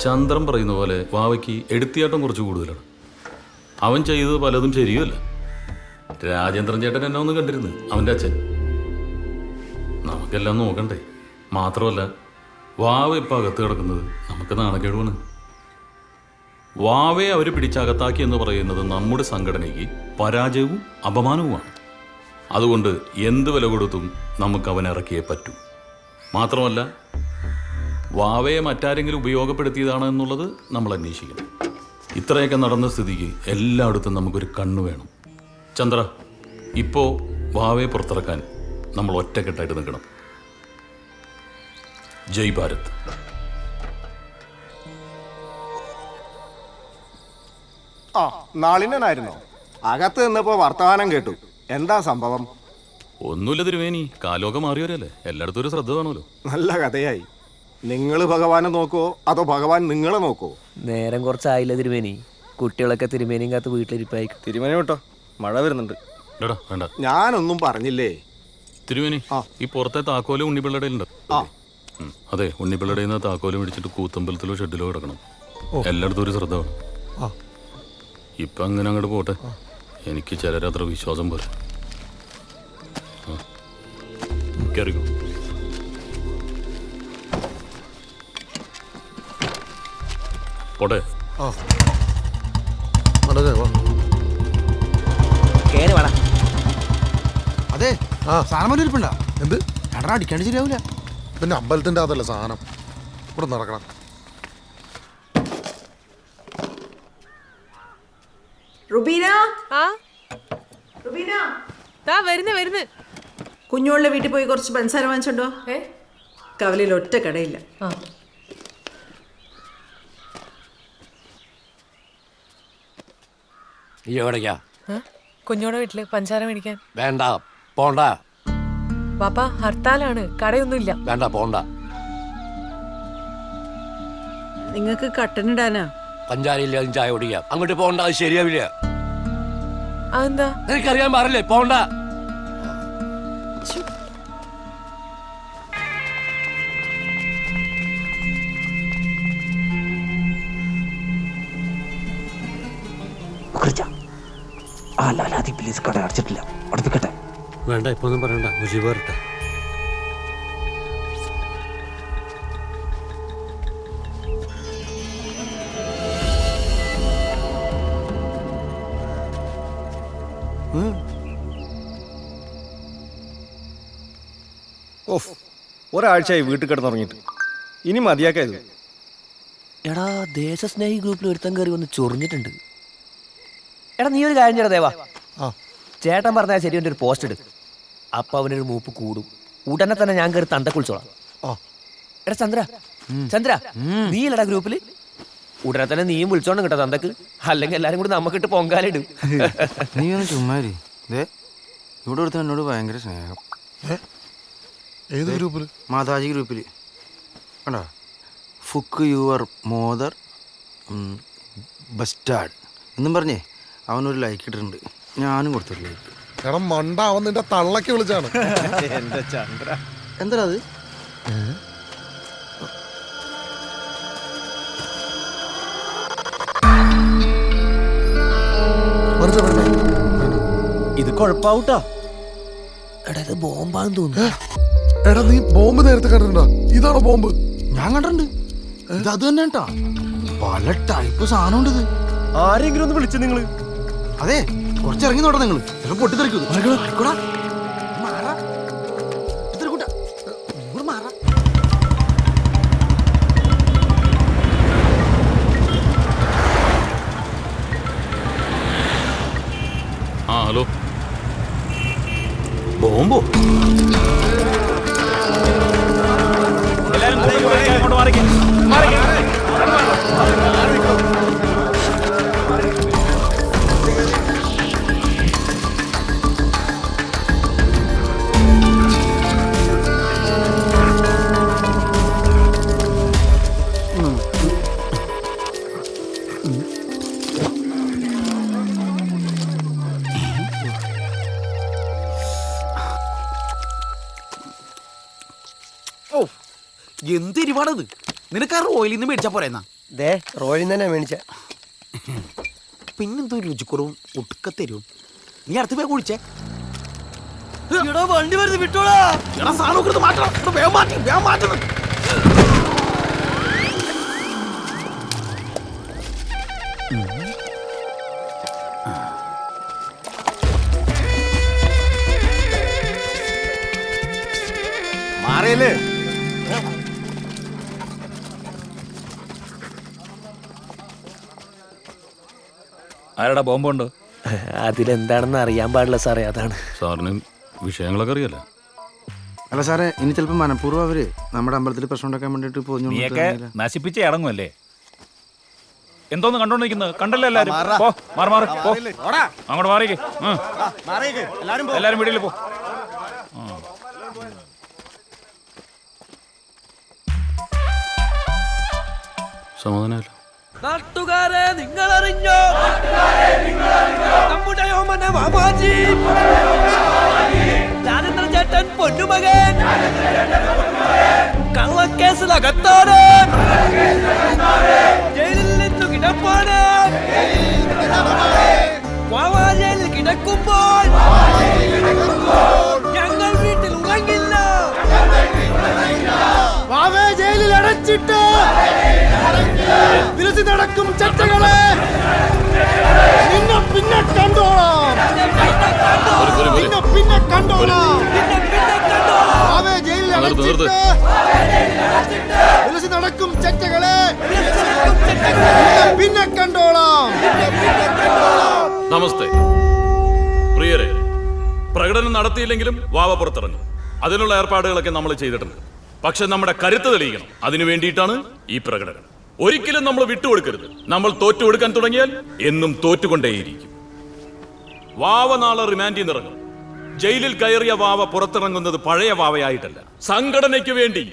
ചന്ദ്രൻ പറയുന്ന പോലെ വാവയ്ക്ക് എടുത്തിയാട്ടം കുറച്ച് കൂടുതലാണ്. അവൻ ചെയ്തത് പലതും ശരിയുമല്ല. രാജേന്ദ്രൻ ചേട്ടൻ എന്നെ ഒന്ന് കണ്ടിരുന്നു അവന്റെ അച്ഛൻ. നമുക്കെല്ലാം നോക്കണ്ടേ. മാത്രമല്ല വാവ ഇപ്പം അകത്ത് കിടക്കുന്നത് നമുക്ക് നാണക്കേടുവാണ്. വാവയെ അവർ പിടിച്ചകത്താക്കി എന്ന് പറയുന്നത് നമ്മുടെ സംഘടനയ്ക്ക് പരാജയവും അപമാനവുമാണ്. അതുകൊണ്ട് എന്ത് വില കൊടുത്തും നമുക്ക് അവൻ ഇറക്കിയേ പറ്റൂ. മാത്രമല്ല വാവയെ മറ്റാരെങ്കിലും ഉപയോഗപ്പെടുത്തിയതാണ് എന്നുള്ളത് നമ്മൾ അന്വേഷിക്കണം. ഇത്രയൊക്കെ നടന്ന സ്ഥിതിക്ക് എല്ലായിടത്തും നമുക്കൊരു കണ്ണു വേണം. ചന്ദ്ര ഇപ്പോൾ വാവയെ പുറത്തിറക്കാൻ നമ്മൾ ഒറ്റക്കെട്ടായിട്ട് നിൽക്കണം. ജയ് ഭാരത്. ആ നാളിനായിരുന്നോ? അകത്ത് നിന്നപ്പോ വർത്തമാനം കേട്ടു. എന്താ സംഭവം? ഒന്നുമില്ല തിരുവേനി കാലമൊക്കെ മാറിയവരല്ലേ? എല്ലായിടത്തും ഒരു ശ്രദ്ധ വേണമല്ലോ നല്ല കഥയായി. നിങ്ങൾ ഭഗവാനെ നോക്കോ അതോ ഭഗവാൻ നിങ്ങളെ നോക്കോ നേരം കുറച്ചായില്ല തിരുമേനി? കുട്ടികളൊക്കെ തിരുമേനിയും കാത്ത് വീട്ടിലിരിപ്പായി തിരുമേനി കേട്ടോ മഴ വരുന്നുണ്ട്. എടാ വേണ്ട. ഞാനൊന്നും പറഞ്ഞില്ലേ? തിരുമേനി ഈ പുറത്തെ താക്കോൽ ഉണ്ണിപ്പിള്ളയുടെ ഉണ്ട്. ആ. അതെ ഉണ്ണിപ്പിള്ളയുടെ നിന്ന് താക്കോൽ മേടിച്ചിട്ട് കൂത്തമ്പലത്തിലോ ഷെഡിലോ കിടക്കണം. എല്ലായിടത്തും ഒരു ശ്രദ്ധ വേണം. ഇപ്പൊ അങ്ങനെ അങ്ങോട്ട് പോട്ടെ. എനിക്ക് ചിലരത്ര വിശ്വാസം പോലെ. ആ. കേറിക്കോ. പോട്ടെ. അതെ വാ കേറി വേണം അതെ സാധനം ഇരിപ്പുണ്ട? എന്ത്? രണ്ടെണ്ണം അടിക്കാണ്ട് ശരിയാവൂല. പിന്നെ അമ്പലത്തിന്റെ അതല്ല സാധനം. ഇവിടെ നടക്കണം. റുബീന? ആ? റുബീന? ദാ വരുന്നു വരുന്നു. കുഞ്ഞോളുടെ വീട്ടിൽ പോയി കുറച്ച് പഞ്ചസാര വാങ്ങിച്ചുണ്ടോ ഏ? കവലയിൽ ഒറ്റ കടയില്ല. ഈ എവിടേക്കാ? കുഞ്ഞോടെ വീട്ടിൽ പഞ്ചാര മേടിക്കാൻ. വേണ്ട പോണ്ട. പാപ്പ ഹർത്താലാണ് കടയൊന്നുമില്ല. വേണ്ട പോണ്ട. നിങ്ങൾക്ക് കട്ടനിടാനാ പഞ്ചാരയില്ല ചായ കുടിക്കാം. അങ്ങോട്ട് പോണ്ട അത് ശരിയാവില്ല. അതെന്താ? നിനക്കറിയാൻ പാടില്ലേ? പോണ്ട. ആ ലാലാതി പ്ലീസ് കട അടച്ചിട്ടില്ല. അടുപ്പിക്കട്ടെ. വേണ്ട ഇപ്പൊ ഒന്നും പറയണ്ട. മുജീബ് വരട്ടെ. ഓഫ് ഒരാഴ്ചയായി വീട്ടിൽ കിടന്നുറങ്ങിയിട്ട്. ഇനി മതിയാക്കായത് എടാ ദേശസ്നേഹി ഗ്രൂപ്പിൽ ഒരുത്തൻ കയറി വന്ന് ചൊറിഞ്ഞിട്ടുണ്ട്. എടാ നീ ഒരു കാര്യം ചെയ്യടാ ദേവാ. ആ. ചേട്ടൻ പറഞ്ഞാൽ ശരി ഒരു പോസ്റ്റ് ഇട്. അപ്പൊ അവനൊരു മൂപ്പ് കൂടും. ഉടനെ തന്നെ ഞാൻ കയറി തണ്ട കുളിച്ചോളാം. ആ. എടാ ചന്ദ്ര. ചന്ദ്ര നീ ഇല്ലടാ ഗ്രൂപ്പിൽ? ഉടനെ തന്നെ നീയും വിളിച്ചോണ്ട് കേട്ടോ തന്തക്ക്. അല്ലെങ്കിൽ എല്ലാരും കൂടി നമുക്കിട്ട് പൊങ്കാലിടും നീ ഒന്ന് ചുമ്മാരി. ദേ ഇവിടെ അടുത്ത് എന്നോട് ഭയങ്കര സ്നേഹം. ഏത് ഗ്രൂപ്പിൽ മാതാജി ഗ്രൂപ്പിൽ കണ്ടോ? ഫുക്ക് യുവർ മോദർ ബസ്റ്റാഡ് എന്നും പറഞ്ഞേ അവനൊരു ലൈക്ക് ഇട്ടിട്ടുണ്ട്. ഞാനും കൊടുത്തൊരു ലൈക്ക് കാരണം മണ്ട അവൻ നിന്റെ തള്ളക്ക് വിളിച്ചാണ്. എന്റെ ചന്ദ്ര. എന്താ അത്? ഇത് കൊഴപ്പാവൂട്ടോ. എടാ ഇത് ബോംബാന്ന് തോന്നുന്നു. എടാ നീ ബോംബ് നേരത്തെ കണ്ടിട്ടുണ്ടോ? ഇതാണോ ബോംബ്? ഞാൻ കണ്ടിട്ടുണ്ട്. ഇത് അത് തന്നെ കേട്ടാ പല ടൈപ്പ് സാധനം ഉണ്ട് ഇത്. ആരെങ്കിലും ഒന്ന് വിളിച്ചു നിങ്ങൾ. അതെ കുറച്ച് ഇറങ്ങി നോട്ടെ നിങ്ങൾ ചിലപ്പോൾ പൊട്ടിത്തെറിക്കും എന്ത് എരിവാണത് നിനക്ക് ആ റോയിൽ നിന്ന് മേടിച്ചാ പോരെന്നാ? ദേ റോയിൽ തന്നെ മേടിച്ച. പിന്നെന്തോ രുചിക്കുറവും ഒടുക്കത്തരും നീ അടുത്ത് പോയി കുടിച്ചേ വണ്ടി വരുന്നത് വിട്ടോളാ സാധനം മാറ്റണം. വേഗം മാറ്റി വേഗം മാറ്റുന്നു മാറിയല്ലേ? ആരടാ ബോംബുണ്ടോ? അതിലെന്താണെന്ന് അറിയാൻ പാടില്ല സാറേ അതാണ്. സാറിന് വിഷയങ്ങളൊക്കെ അറിയല്ല അല്ല സാറേ ഇനി ചിലപ്പോൾ മനഃപൂർവം അവർ നമ്മുടെ അമ്പലത്തിൽ പ്രശ്നം ഉണ്ടാക്കാൻ വേണ്ടിട്ട് നശിപ്പിച്ച് ഇറങ്ങുമല്ലേ എന്തോന്ന് കണ്ടോണ്ടിരിക്കുന്നത്? കണ്ടല്ലോ എല്ലാരും? പോ മാറി മാറി. പോ. അങ്ങോട്ട് മാറിക്ക്. എല്ലാരും വീട്ടിൽ പോ. സമാധാനമല്ലോ. നാട്ടുകാരെ നിങ്ങൾ അറിഞ്ഞോ നമ്മുടെ യോമന മാമാജി രാജേന്ദ്ര ചേട്ടൻ പൊന്നുമകൻ. കള്ളക്കേസിൽ അകത്താണ് ജയിലിൽ കിടപ്പാണ്. മാമാജയിൽ കിടക്കുമ്പോൾ ഞങ്ങൾ വീട്ടിൽ ഉറങ്ങില്ല. ജയിലിൽ അടച്ചിട്ട് വിലസി നടക്കും ചട്ടകളെ. നിന്നെ പിന്നെ കണ്ടോളാം. നിന്നെ പിന്നെ കണ്ടോളാം. വാവേ നിർത്ത്, നിർത്ത്. നടക്കും ചെറ്റകളെ. പിന്നെ കണ്ടോളാം. നമസ്തേ. പ്രിയരെ പ്രകടനം നടത്തിയില്ലെങ്കിലും വാവ പുറത്തിറങ്ങും. അതിനുള്ള ഏർപ്പാടുകളൊക്കെ നമ്മൾ ചെയ്തിട്ടുണ്ട്. പക്ഷെ നമ്മുടെ കരുത്ത് തെളിയിക്കണം. അതിനു വേണ്ടിയിട്ടാണ് ഈ പ്രകടനം. ഒരിക്കലും നമ്മൾ വിട്ടുകൊടുക്കരുത്. നമ്മൾ തോറ്റു കൊടുക്കാൻ തുടങ്ങിയാൽ എന്നും തോറ്റുകൊണ്ടേയിരിക്കും. വാവ നാളെ റിമാൻഡിൽ നിന്നിറങ്ങും ജയിലിൽ കയറിയ വാവ പുറത്തിറങ്ങുന്നത് പഴയ വാവയായിട്ടല്ല. സംഘടനയ്ക്ക് വേണ്ടി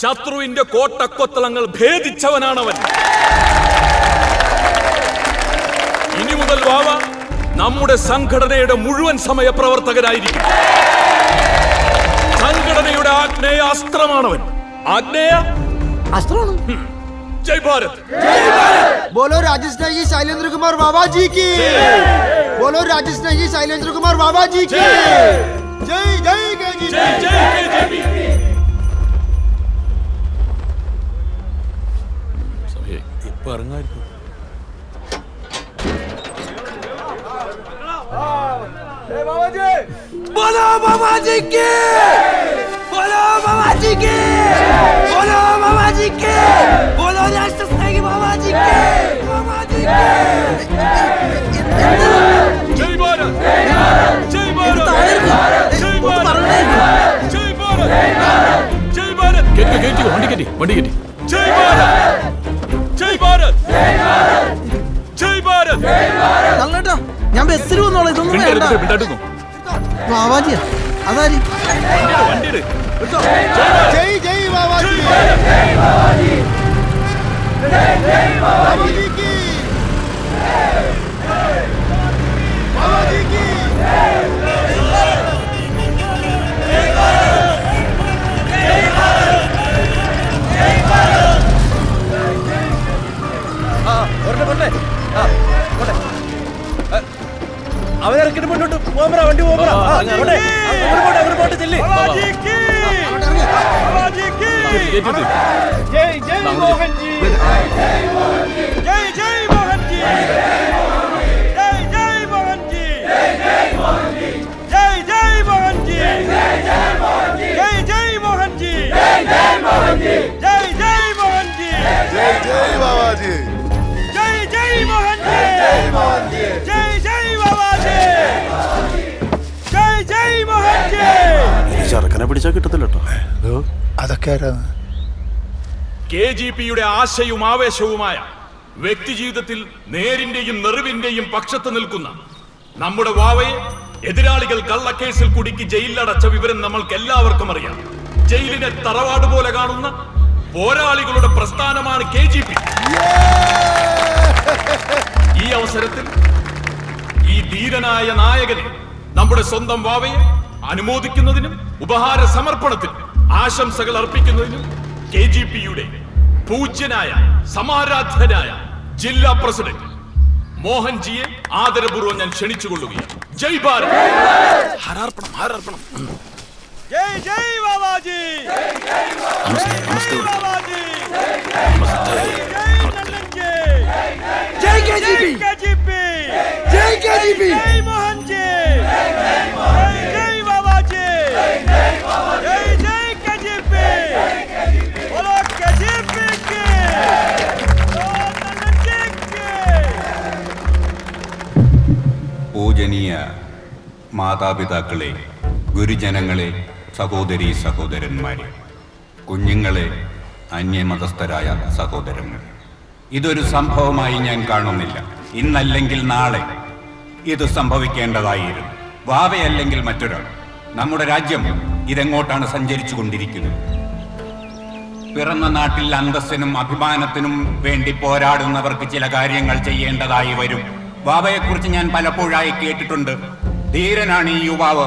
ശത്രുവിന്റെ കോട്ടക്കൊത്തളങ്ങൾ ഭേദിച്ചവനാണവൻ. ഇനി മുതൽ വാവ നമ്മുടെ സംഘടനയുടെ മുഴുവൻ സമയ പ്രവർത്തകനായിരിക്കും സംഘടനയുടെ ആഗ്നേയ അസ്ത്രമാണവൻ ആഗ്നേയ? അസ്ത്രമാണ്? ജയ് ഭാരത് बोलो राजेश जी शैलेंद्र कुमार बाबा जी की बोलो राजेश जी शैलेंद्र कुमार बाबा जी की जय जय जय जी ജയ് ജയ് കെ ജെ പി. കേറ്റി വണ്ടി കിട്ടി. ജയ് ഭാരത്! ജയ് ഭാരത്! ജയ് ഭാരത്! നല്ലട്ടാ ഞാൻ ബസ്സിൽ വന്നോളാം ഇതൊന്നും വേണ്ട. ബാബാജിയാ അതാരി. വണ്ടി എടു. ജയ് ജയ് ബാബാജി പിടിച്ചാൽ കിട്ടത്തില്ല കേട്ടോ അതൊക്കെ ആരാണ്? കെ ജി പിയുടെ ആശയും ആവേശവുമായ വ്യക്തി ജീവിതത്തിൽ നേരിന്റെയും നെറിവിന്റെയും പക്ഷത്ത് നിൽക്കുന്ന നമ്മുടെ വാവയെ എതിരാളികൾ കള്ളക്കേസിൽ കുടുക്കി ജയിലിലടച്ച വിവരം നമ്മൾക്ക് എല്ലാവർക്കും അറിയാം. ജയിലിനെ തറവാട് പോലെ കാണുന്ന പോരാളികളുടെ പ്രസ്ഥാനമാണ് കെ ജി പി. ഈ അവസരത്തിൽ ഈ ധീരനായ നായകനെ നമ്മുടെ സ്വന്തം വാവയെ അനുമോദിക്കുന്നതിനും ഉപഹാര സമർപ്പണത്തിൽ ആശംസകൾ അർപ്പിക്കുന്നതിന് കെ ജി പിയുടെ പൂജ്യനായ സമാരാധ്യനായ ജില്ലാ പ്രസിഡന്റ് മോഹൻജിയെ ആദരപൂർവം ഞാൻ ക്ഷണിച്ചുകൊള്ളുകയാണ്. ജയ് ഭാരത്. ഹാരാർപ്പണം ഹാരാർപ്പണം. ജയ് ജയ് ജയ് നമസ്തേ. നമസ്തേ നമസ്തേ. ജയ് കെ ജി പി. ജയ് കെ ജി ജയ് ജയ് മോഹൻജി. ജയ് മാതാപിതാക്കളെ ഗുരുജനങ്ങളെ സഹോദരി സഹോദരന്മാരെ കുഞ്ഞുങ്ങളെ അന്യമതസ്ഥരായ സഹോദരങ്ങൾ. ഇതൊരു സംഭവമായി ഞാൻ കാണുന്നില്ല. ഇന്നല്ലെങ്കിൽ നാളെ ഇത് സംഭവിക്കേണ്ടതായിരുന്നു. വാവയല്ലെങ്കിൽ മറ്റൊരാൾ. നമ്മുടെ രാജ്യം ഇതെങ്ങോട്ടാണ് സഞ്ചരിച്ചു കൊണ്ടിരിക്കുന്നത് പിറന്ന നാട്ടിൽ അന്തസ്സിനും അഭിമാനത്തിനും വേണ്ടി പോരാടുന്നവർക്ക് ചില കാര്യങ്ങൾ ചെയ്യേണ്ടതായി വരും. ബാബയെക്കുറിച്ച് ഞാൻ പലപ്പോഴായി കേട്ടിട്ടുണ്ട്. ധീരനാണ് ഈ യുവാവ്.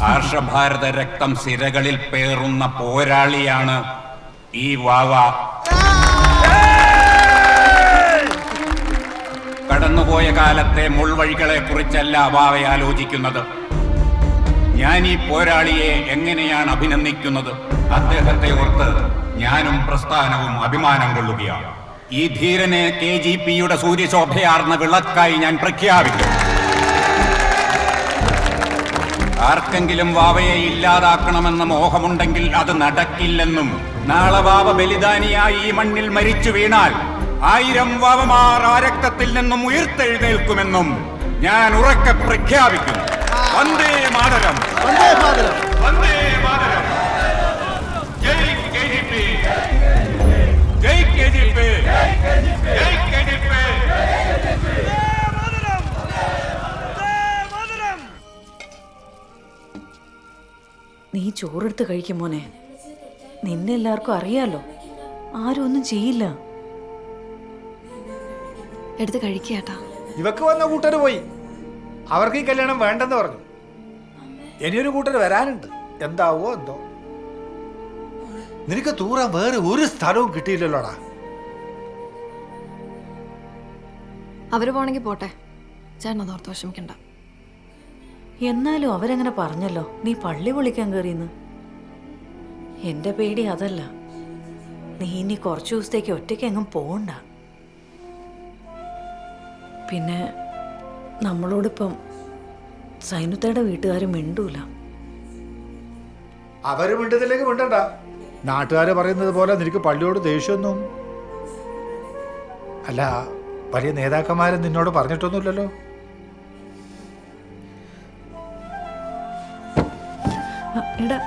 ഹർഷഭാരത രക്തം സിരകളിൽ പേറുന്ന പോരാളിയാണ് ഈ വാവ. കടന്നുപോയ കാലത്തെ മുൾവഴികളെ കുറിച്ചല്ല വാവ ആലോചിക്കുന്നത് ഞാൻ ഈ പോരാളിയെ എങ്ങനെയാണ് അഭിനന്ദിക്കുന്നത്? അദ്ദേഹത്തെ ഓർത്ത് ഞാനും പ്രസ്ഥാനവും അഭിമാനം കൊള്ളുകയാണ്. ഈ ധീരനെ കെ ജി പിയുടെ സൂര്യശോഭയാർന്ന വിളക്കായി ഞാൻ പ്രഖ്യാപിക്കും. ആർക്കെങ്കിലും വാവയെ ഇല്ലാതാക്കണമെന്ന മോഹമുണ്ടെങ്കിൽ അത് നടക്കില്ലെന്നും നാളെ വാവ ബലിദാനിയായി ഈ മണ്ണിൽ മരിച്ചു വീണാൽ ആയിരം വാവമാർ ആ രക്തത്തിൽ നിന്നും ഉയർത്തെഴുന്നേൽക്കുമെന്നും ഞാൻ ഉറക്കെ പ്രഖ്യാപിക്കുന്നു. വന്ദേ മാതരം. വന്ദേ മാതരം. വന്ദേ മാതരം. ജയ് കെ ജി പി. ജയ് കെ ജി പി. ജയ് കെ ജി പി. നീ ചോറെടുത്ത് കഴിക്കും മോനെ. നിന്നെ എല്ലാവർക്കും അറിയാലോ. ആരും ഒന്നും ചെയ്യില്ല. എടുത്ത് കഴിക്കേട്ടാ ഇവക്ക് വന്ന കൂട്ടർ പോയി. അവർക്ക് ഈ കല്യാണം വേണ്ടെന്ന് പറഞ്ഞു. ഇനിയൊരു കൂട്ടർ വരാനുണ്ട്. എന്താവോ എന്തോ. നിനക്ക് തൂറാൻ വേറെ ഒരു സ്ഥലവും കിട്ടിയില്ലല്ലോടാ. അവർ പോണെങ്കിൽ പോട്ടെ. ചേട്ടൻ അതോർത്ത് വിഷമിക്കണ്ട. എന്നാലും അവരങ്ങനെ പറഞ്ഞല്ലോ നീ പള്ളി വിളിക്കാൻ കയറിയെന്ന് എന്റെ പേടി അതല്ല. നീ ഇനി കുറച്ചു ദിവസത്തേക്ക് ഒറ്റയ്ക്ക് എങ്ങും പോണ്ട പിന്നെ നമ്മളോടിപ്പം സൈനുത്തയുടെ വീട്ടുകാർ മിണ്ടൂല. അവർ മിണ്ടത്തിലേക്ക് മിണ്ടണ്ട. നാട്ടുകാര് പറയുന്നത് പോലെ നിനക്ക് പള്ളിയോട് ദേഷ്യമൊന്നും അല്ല വലിയ നേതാക്കന്മാരെ നിന്നോട് പറഞ്ഞിട്ടൊന്നുമില്ലല്ലോ. എടാ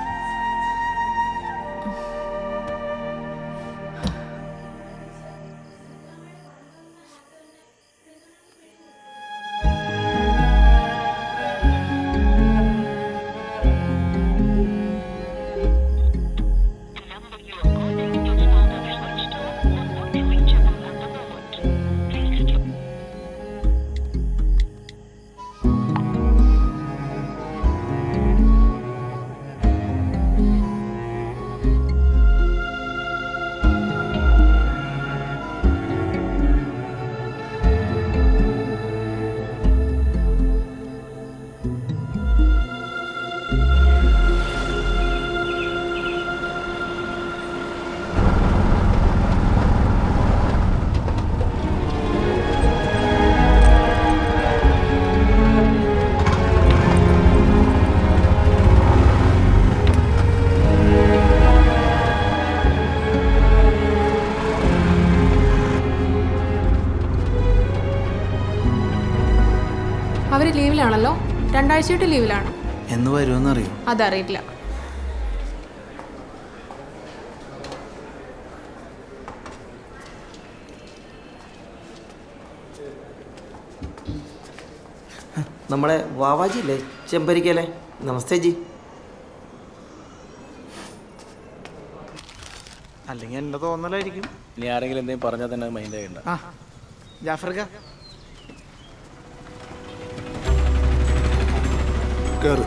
അവർ ലീവിലാണല്ലോ? രണ്ടാഴ്ചയായിട്ട് ലീവിലാണ്. എന്ന് വരുമെന്ന് വരുമെന്നറിയോ അതറിയില്ല. നമ്മളെ വാവാജി അല്ലേ ചെമ്പരിക്കല്ലേ നമസ്തേ ജി. അല്ലെങ്കിൽ എന്റെ തോന്നലായിരിക്കും. ഇനി ആരെങ്കിലും എന്തെങ്കിലും പറഞ്ഞാൽ തന്നെ മൈൻഡ് ചെയ്യണ്ട ജാഫർക്ക. കയറ്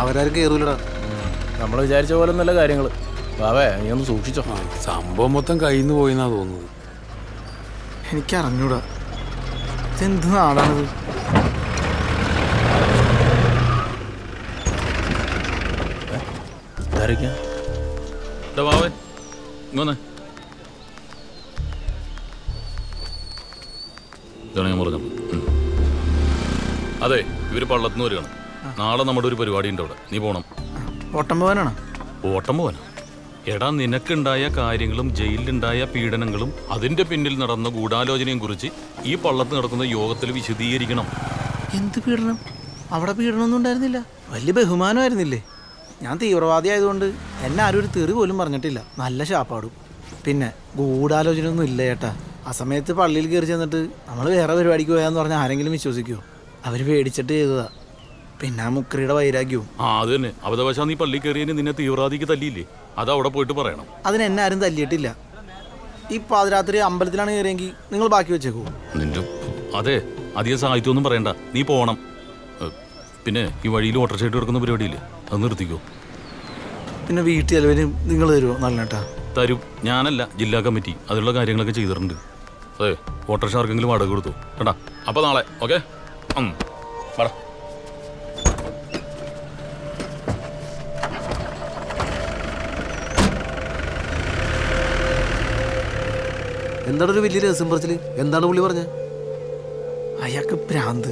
അവരാരും കയറൂലടാ നമ്മൾ വിചാരിച്ച പോലെ നല്ല കാര്യങ്ങൾ ബാവേ നീ ഒന്ന് സൂക്ഷിച്ചോ. സംഭവം മൊത്തം കയ്യിൽ നിന്ന് പോയിന്നാ തോന്നുന്നത്. എനിക്കറിഞ്ഞൂടാ. ഇതെന്ത് നാടാണിത്? ഇതായിരിക്കാം വാവേ ഇങ്ങോന്ന് ഇതാണ് ഞാൻ പറഞ്ഞത് അതെ ഇവർ പള്ളത്തുനിന്ന് വരികയാണ് നാളെ നമ്മുടെ ഒരു പരിപാടി ഉണ്ട് അവിടെ. നീ പോണം. ഓട്ടം പോവാനാണ് ഓട്ടം പോവാനാ എടാ നിനക്കുണ്ടായ കാര്യങ്ങളും ജയിലിലുണ്ടായ പീഡനങ്ങളും അതിന്റെ പിന്നിൽ നടന്ന ഗൂഢാലോചനയും കുറിച്ച് ഈ പള്ളത്ത് നടക്കുന്ന യോഗത്തിൽ വിശദീകരിക്കണം. എന്ത് പീഡനം? അവിടെ പീഡനമൊന്നും ഉണ്ടായിരുന്നില്ല. വലിയ ബഹുമാനമായിരുന്നില്ലേ? ഞാൻ തീവ്രവാദി ആയതുകൊണ്ട് എന്നെ ആരും ഒരു തെറി പോലും പറഞ്ഞിട്ടില്ല. നല്ല ശാപ്പാടും. പിന്നെ ഗൂഢാലോചനയൊന്നും ഇല്ല ചേട്ടാ ആ സമയത്ത് പള്ളിയിൽ കയറി ചെന്നിട്ട് നമ്മൾ വേറെ പരിപാടിക്ക് പോയാന്ന് പറഞ്ഞാൽ ആരെങ്കിലും വിശ്വസിക്കുമോ അവർ പേടിച്ചിട്ട് ചെയ്തതാ. പിന്നെ ആ മുക്രിയുടെ വൈരാഗ്യവും. ആ അത് തന്നെ. അബദ്ധവശാ നീ പള്ളി കയറിയതിന് നിന്നെ തീവ്രവാദിക്ക് തല്ലിയില്ലേ? അത് അവിടെ പോയിട്ട് പറയണം. അതിന് എന്നെ ആരും തല്ലിയിട്ടില്ല. ഈ പാതിരാത്രി അമ്പലത്തിലാണ് കയറിയെങ്കിൽ നിങ്ങൾ ബാക്കി വെച്ചേക്കൂ. നിന്റെ അതെ അധികം സാഹിത്യമൊന്നും പറയണ്ട. നീ പോണം. പിന്നെ ഈ വഴിയിൽ ഓട്ടർ ഷൈഡ് കൊടുക്കുന്ന പരിപാടിയില്ലേ? അത് നിർത്തിക്കോ. പിന്നെ വീട്ടിൽ ചെലവിന് നിങ്ങൾ തരുമോ നല്ല കേട്ടാ തരും. ഞാനല്ല ജില്ലാ കമ്മിറ്റി. അതിലുള്ള കാര്യങ്ങളൊക്കെ ചെയ്തിട്ടുണ്ട്. അതെ ഓട്ടോറിക്ഷ ആർക്കെങ്കിലും വാടക കൊടുത്തു? കേട്ടാ അപ്പൊ നാളെ ഓക്കെ? പറ എന്താണ് ഒരു വലിയ രഹസ്യം പറച്ചിൽ? എന്താണ് പുള്ളി പറഞ്ഞത് അയാൾക്ക് ഭ്രാന്ത്